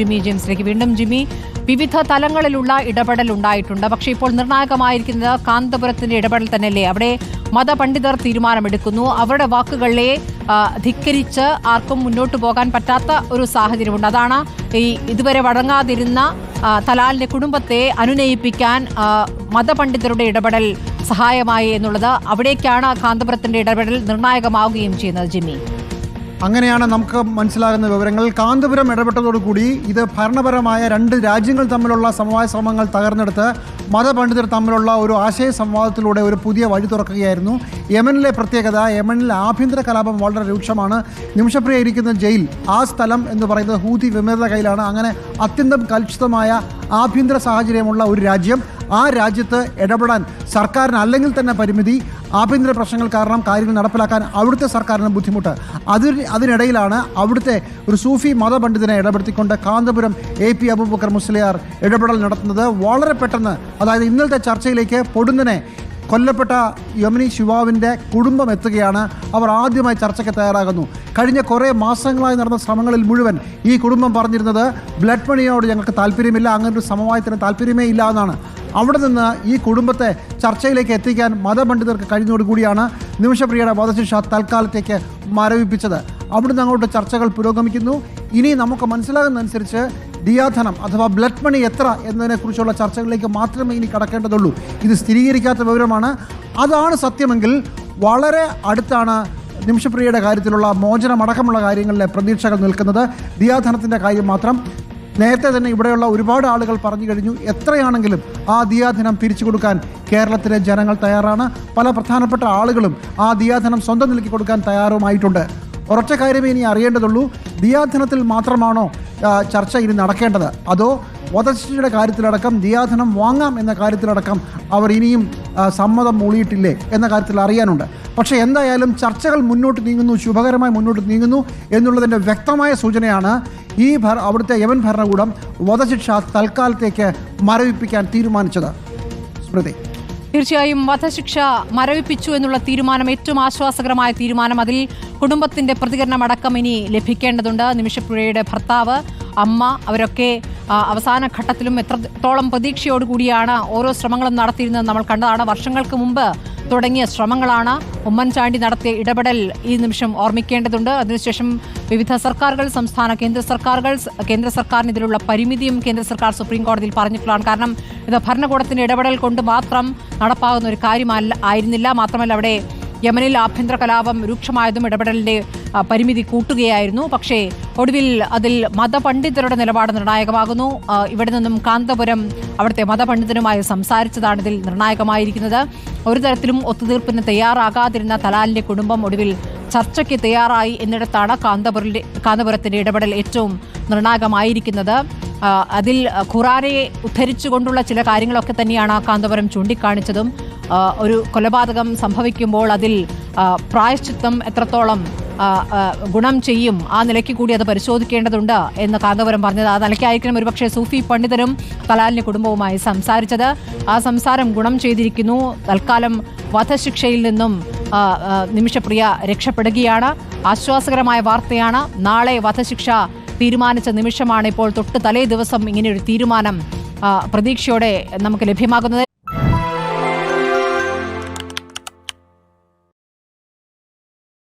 Jimmy ജെയിംസിലേക്ക്. വീണ്ടും Jimmy വിവിധ തലങ്ങളിലുള്ള ഇടപെടൽ ഉണ്ടായിട്ടുണ്ട്. പക്ഷേ ഇപ്പോൾ നിർണായകമായിരിക്കുന്നത് കാന്തപുരത്തിന്റെ ഇടപെടൽ തന്നെയല്ലേ? അവിടെ മതപണ്ഡിതർ തീരുമാനമെടുക്കുന്നു. അവരുടെ വാക്കുകളെ ധിക്കരിച്ച് ആർക്കും മുന്നോട്ട് പോകാൻ പറ്റാത്ത ഒരു സാഹചര്യമുണ്ട്. അതാണ് ഈ ഇതുവരെ വഴങ്ങാതിരുന്ന തലാലിന്റെ കുടുംബത്തെ അനുനയിപ്പിക്കാൻ മതപണ്ഡിതരുടെ ഇടപെടൽ സഹായമായി എന്നുള്ളത് അവിടേക്കാണ് കാന്തപുരത്തിന്റെ ഇടപെടൽ നിർണായകമാവുകയും ചെയ്യുന്നത് ജിമ്മി. അങ്ങനെയാണ് നമുക്ക് മനസ്സിലാകുന്ന വിവരങ്ങൾ. കാന്തപുരം ഇടപെട്ടതോടുകൂടി ഇത് ഭരണപരമായ രണ്ട് രാജ്യങ്ങൾ തമ്മിലുള്ള സമവായ ശ്രമങ്ങൾ തകർന്നെടുത്ത് മതപണ്ഡിതർ തമ്മിലുള്ള ഒരു ആശയ സംവാദത്തിലൂടെ ഒരു പുതിയ വഴി തുറക്കുകയായിരുന്നു. യമനിലെ പ്രത്യേകത യമനിലെ ആഭ്യന്തര കലാപം വളരെ രൂക്ഷമാണ്. നിമിഷപ്രിയ ഇരിക്കുന്ന ജയിൽ ആ സ്ഥലം എന്ന് പറയുന്നത് ഹൂതി വിമത കയ്യിലാണ് അങ്ങനെ അത്യന്തം കലുഷിതമായ ആഭ്യന്തര സാഹചര്യമുള്ള ഒരു രാജ്യം. ആ രാജ്യത്ത് ഇടപെടാൻ സർക്കാരിന് അല്ലെങ്കിൽ തന്നെ പരിമിതി ആഭ്യന്തര പ്രശ്നങ്ങൾ കാരണം കാര്യങ്ങൾ നടപ്പിലാക്കാൻ അവിടുത്തെ സർക്കാരിന് ബുദ്ധിമുട്ട്. അതിന് അതിനിടയിലാണ് അവിടുത്തെ ഒരു സൂഫി മതപണ്ഡിതനെ ഇടപെടുത്തിക്കൊണ്ട് കാന്തപുരം എ പി അബൂബക്കർ മുസ്ലിയാർ ഇടപെടൽ നടത്തുന്നത്. വളരെ പെട്ടെന്ന് അതായത് ഇന്നലത്തെ ചർച്ചയിലേക്ക് പൊടുന്നനെ കൊല്ലപ്പെട്ട യമനി ശിവാവിന്റെ കുടുംബം എത്തുകയാണ് അവർ ആദ്യമായി ചർച്ചയ്ക്ക് തയ്യാറാകുന്നു. കഴിഞ്ഞ കുറേ മാസങ്ങളായി നടന്ന ശ്രമങ്ങളിൽ മുഴുവൻ ഈ കുടുംബം പറഞ്ഞിരുന്നത് ബ്ലഡ് മണിയോട് ഞങ്ങൾക്ക് താല്പര്യമില്ല അങ്ങനെ ഒരു സമവായത്തിന് താല്പര്യമേ ഇല്ല എന്നാണ്. അവിടെ നിന്ന് ഈ കുടുംബത്തെ ചർച്ചയിലേക്ക് എത്തിക്കാൻ മതപണ്ഡിതർക്ക് കഴിഞ്ഞതോടുകൂടിയാണ് നിമിഷപ്രിയയുടെ വധശിക്ഷ തൽക്കാലത്തേക്ക് മരവിപ്പിച്ചത്. അവിടുന്ന് അങ്ങോട്ട് ചർച്ചകൾ പുരോഗമിക്കുന്നു. ഇനി നമുക്ക് മനസ്സിലാകുന്നതനുസരിച്ച് ദിയാധനം അഥവാ ബ്ലഡ് മണി എത്ര എന്നതിനെക്കുറിച്ചുള്ള ചർച്ചകളിലേക്ക് മാത്രമേ ഇനി കടക്കേണ്ടതുള്ളൂ. ഇത് സ്ഥിരീകരിക്കാത്ത വിവരമാണ്. അതാണ് സത്യമെങ്കിൽ വളരെ അടുത്താണ് നിമിഷപ്രിയയുടെ കാര്യത്തിലുള്ള മോചനമടക്കമുള്ള കാര്യങ്ങളിലെ പ്രതീക്ഷകൾ നിൽക്കുന്നത്. ദിയാധനത്തിന്റെ കാര്യം മാത്രം നേരത്തെ തന്നെ ഇവിടെയുള്ള ഒരുപാട് ആളുകൾ പറഞ്ഞു കഴിഞ്ഞു എത്രയാണെങ്കിലും ആ ദിയാധനം തിരിച്ചു കൊടുക്കാൻ കേരളത്തിലെ ജനങ്ങൾ തയ്യാറാണ്. പല പ്രധാനപ്പെട്ട ആളുകളും ആ ദിയാധനം സ്വന്തം നിലയ്ക്ക് കൊടുക്കാൻ തയ്യാറുമായിട്ടുണ്ട്. ഒരൊറ്റ കാര്യമേ ഇനി അറിയേണ്ടതുള്ളൂ. ദിയാധനത്തിൽ മാത്രമാണോ ചർച്ച ഇനി നടക്കേണ്ടത്? അതോ വധശിക്ഷയുടെ കാര്യത്തിലടക്കം ദിയാധനം വാങ്ങാം എന്ന കാര്യത്തിലടക്കം അവർ ഇനിയും സമ്മതം മൂളിയിട്ടില്ലേ എന്ന കാര്യത്തിൽ അറിയാനുണ്ട്. പക്ഷേ എന്തായാലും ചർച്ചകൾ മുന്നോട്ട് നീങ്ങുന്നു ശുഭകരമായി മുന്നോട്ട് നീങ്ങുന്നു എന്നുള്ളതിന്റെ വ്യക്തമായ സൂചനയാണ് ഈ ഭര അവിടുത്തെ യമൻ ഭരണകൂടം വധശിക്ഷ തൽക്കാലത്തേക്ക് മരവിപ്പിക്കാൻ തീരുമാനിച്ചത്. സ്മൃതി. തീർച്ചയായും വധശിക്ഷ മരവിപ്പിച്ചു എന്നുള്ള തീരുമാനം ഏറ്റവും ആശ്വാസകരമായ തീരുമാനം അതിൽ കുടുംബത്തിന്റെ പ്രതികരണം അടക്കം ഇനി ലഭിക്കേണ്ടതുണ്ട്. നിമിഷപ്പുഴയുടെ ഭർത്താവ് അമ്മ അവരൊക്കെ അവസാന ഘട്ടത്തിലും എത്രത്തോളം പ്രതീക്ഷയോടുകൂടിയാണ് ഓരോ ശ്രമങ്ങളും നടത്തിയിരുന്നത് നമ്മൾ കണ്ടതാണ്. വർഷങ്ങൾക്ക് മുമ്പ് തുടങ്ങിയ ശ്രമങ്ങളാണ് ഉമ്മൻചാണ്ടി നടത്തിയ ഇടപെടൽ ഈ നിമിഷം ഓർമ്മിക്കേണ്ടതുണ്ട്. അതിനുശേഷം വിവിധ സർക്കാരുകൾ സംസ്ഥാന കേന്ദ്ര സർക്കാരുകൾ കേന്ദ്ര സർക്കാരിന് ഇതിലുള്ള പരിമിതിയും കേന്ദ്ര സർക്കാർ സുപ്രീം കോടതിയിൽ പറഞ്ഞിട്ടുള്ളതാണ്. കാരണം ഇത് ഭരണകൂടത്തിന്റെ ഇടപെടൽ കൊണ്ട് മാത്രം നടപ്പാകുന്ന ഒരു കാര്യമല്ല ആയിരുന്നില്ല. മാത്രമല്ല അവിടെ യമനിൽ ആഭ്യന്തര കലാപം രൂക്ഷമായതും ഇടപെടലിന്റെ പരിമിതി കൂട്ടുകയായിരുന്നു. പക്ഷേ ഒടുവിൽ അതിൽ മതപണ്ഡിതരുടെ നിലപാട് നിർണായകമാകുന്നു. ഇവിടെ നിന്നും കാന്തപുരം അവിടുത്തെ മതപണ്ഡിതനുമായി സംസാരിച്ചതാണ് ഇതിൽ നിർണായകമായിരിക്കുന്നത്. ഒരു തരത്തിലും ഒത്തുതീർപ്പിന് തയ്യാറാകാതിരുന്ന തലാലിന്റെ കുടുംബം ഒടുവിൽ ചർച്ചയ്ക്ക് തയ്യാറായി എന്നിടത്താണ് കാന്തപുരന്റെ കാന്തപുരത്തിന്റെ ഇടപെടൽ ഏറ്റവും നിർണായകമായിരിക്കുന്നത്. അതിൽ ഖുറാനെ ഉദ്ധരിച്ചുകൊണ്ടുള്ള ചില കാര്യങ്ങളൊക്കെ തന്നെയാണ് കാന്തപുരം ചൂണ്ടിക്കാണിച്ചതും. ഒരു കൊലപാതകം സംഭവിക്കുമ്പോൾ അതിൽ പ്രായശ്ചിത്തം എത്രത്തോളം ഗുണം ചെയ്യും ആ നിലയ്ക്ക് കൂടി അത് പരിശോധിക്കേണ്ടതുണ്ട് എന്ന് കാന്തപുരം പറഞ്ഞത്. ആ നിലയ്ക്കായിരിക്കണം ഒരുപക്ഷെ സൂഫി പണ്ഡിതരും തലാലിന്റെ കുടുംബവുമായി സംസാരിച്ചത്. ആ സംസാരം ഗുണം ചെയ്തിരിക്കുന്നു. തൽക്കാലം വധശിക്ഷയിൽ നിന്നും നിമിഷപ്രിയ രക്ഷപ്പെടുകയാണ്. ആശ്വാസകരമായ വാർത്തയാണ്. നാളെ വധശിക്ഷ തീരുമാനിച്ച നിമിഷമാണ് ഇപ്പോൾ തൊട്ട് തലേ ദിവസം ഇങ്ങനെയൊരു തീരുമാനം പ്രതീക്ഷയോടെ നമുക്ക് ലഭ്യമാകുന്നത്.